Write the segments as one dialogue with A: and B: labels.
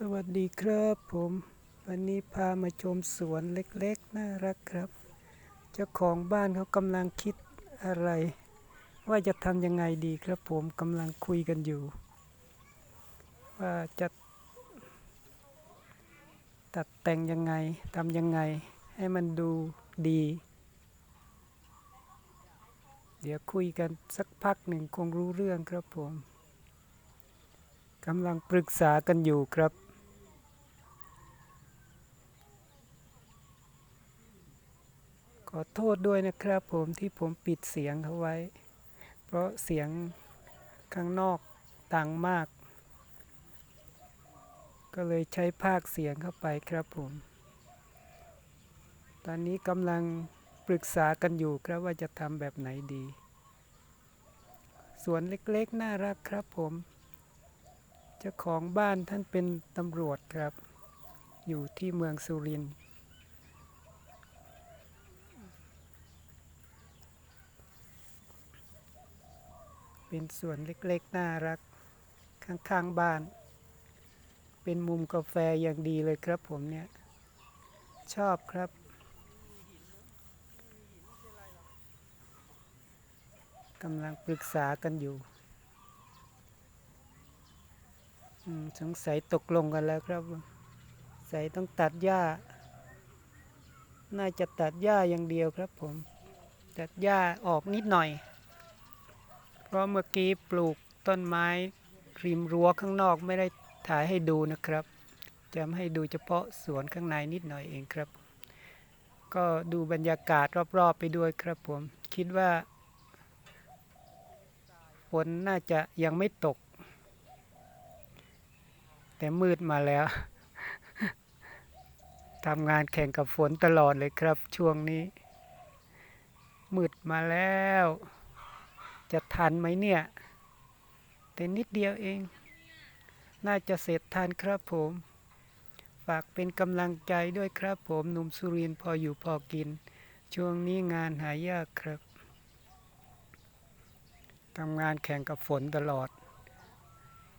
A: สวัสดีครับผม วันนี้พามาชมสวนเล็กๆ น่ารักครับ เจ้าของบ้านเขากำลังคิดอะไร ว่าจะทำยังไงดีครับผมกำลังคุยกันอยู่ ว่าจะตัดแต่งยังไงทำยังไง ให้มันดูดี เดี๋ยวคุยกันสักพักหนึ่งคงรู้เรื่องครับผมกำลังปรึกษากันอยู่ครับ อโทษด้วยนะครับผมที่ผมปิดเสียงเขาไว้ เพราะเสียงข้างนอกดังมาก ก็เลยใช้ภาคเสียงเข้าไปครับผม ตอนนี้กำลังปรึกษากันอยู่ครับว่าจะทำแบบไหนดี สวนเล็กๆ น่ารักครับผม เจ้าของบ้านท่านเป็นตำรวจครับ อยู่ที่เมืองสุรินทร์ เป็นสวนเล็กๆ น่ารัก ข้างๆบ้าน เป็นมุมกาแฟอย่างดีเลยครับผมเนี่ย ชอบครับกำลังปรึกษากันอยู่สงสัยตกลงกันแล้วครับใส่ต้องตัดหญ้า น่าจะตัดหญ้าอย่างเดียวครับผม ตัดหญ้าออกนิดหน่อย ราะเมื่อกี้ปลูกต้นไม้ริมรั้วข้างนอกไม่ได้ถ่ายให้ดูนะครับจะให้ดูเฉพาะสวนข้างในนิดหน่อยเองครับ ก็ดูบรรยากาศรอบๆไปด้วยครับผม คิดว่าฝนน่าจะยังไม่ตก แต่มืดมาแล้วทำงานแข่งกับฝนตลอดเลยครับช่วงนี้ มืดมาแล้ว จะทันไหมเนี่ย แต่นิดเดียวเอง น่าจะเสร็จทันครับผม ฝากเป็นกำลังใจด้วยครับผมหนุ่มสุรินพออยู่พอกิน ช่วงนี้งานหายากครับทำงานแข่งกับฝนตลอด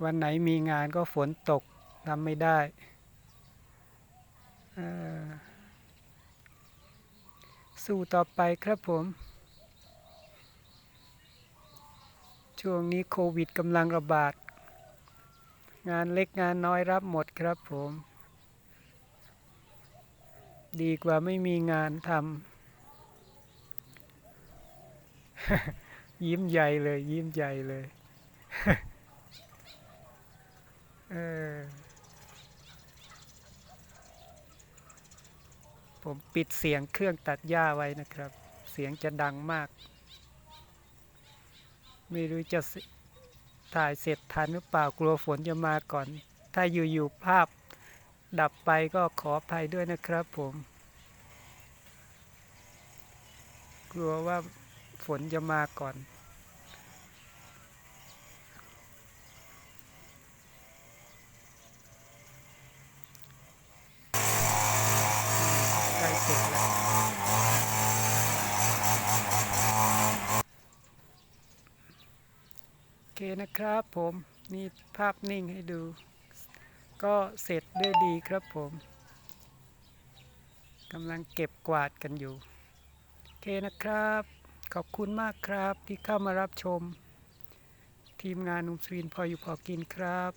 A: วันไหนมีงานก็ฝนตกทำไม่ได้สู้ต่อไปครับผม ช่วงนี้โควิดกำลังระบาด งานเล็กงานน้อยรับหมดครับผม ดีกว่าไม่มีงานทำยิ้มใหญ่เลย ยิ้มใหญ่เลยเออผมปิดเสียงเครื่องตัดหญ้าไว้นะครับ เสียงจะดังมาก ไม่รู้จะถ่ายเสร็จทันหรือเปล่ากลัวฝนจะมาก่อน ถ้าอยู่ๆภาพดับไปก็ขออภัยด้วยนะครับผม กลัวว่าฝนจะมาก่อน ใกล้เสร็จแล้ว โอ เคนะครับผมนี่ภาพนิ่งให้ดู ก็เสร็จด้วยดีครับผมกำลังเก็บกวาดกันอยู่ โอเคนะครับ ขอบคุณมากครับที่เข้ามารับชม ทีมงานนุ่มสวีนพออยู่พอกินครับ